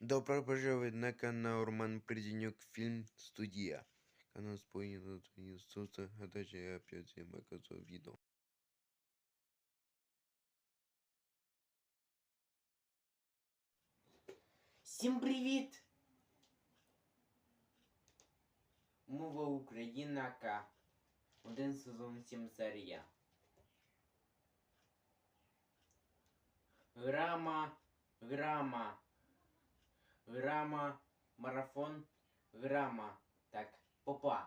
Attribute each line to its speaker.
Speaker 1: Добро пожаловать на канал Роман Приденюк Фильм Студия. Канал спойлерно Иисуса, а также опять всем показываю видео.
Speaker 2: Всім привіт! Мова Українака. Один сезон сім серія. Грама, грама. Вирама, марафон, Вирама. Так, попа.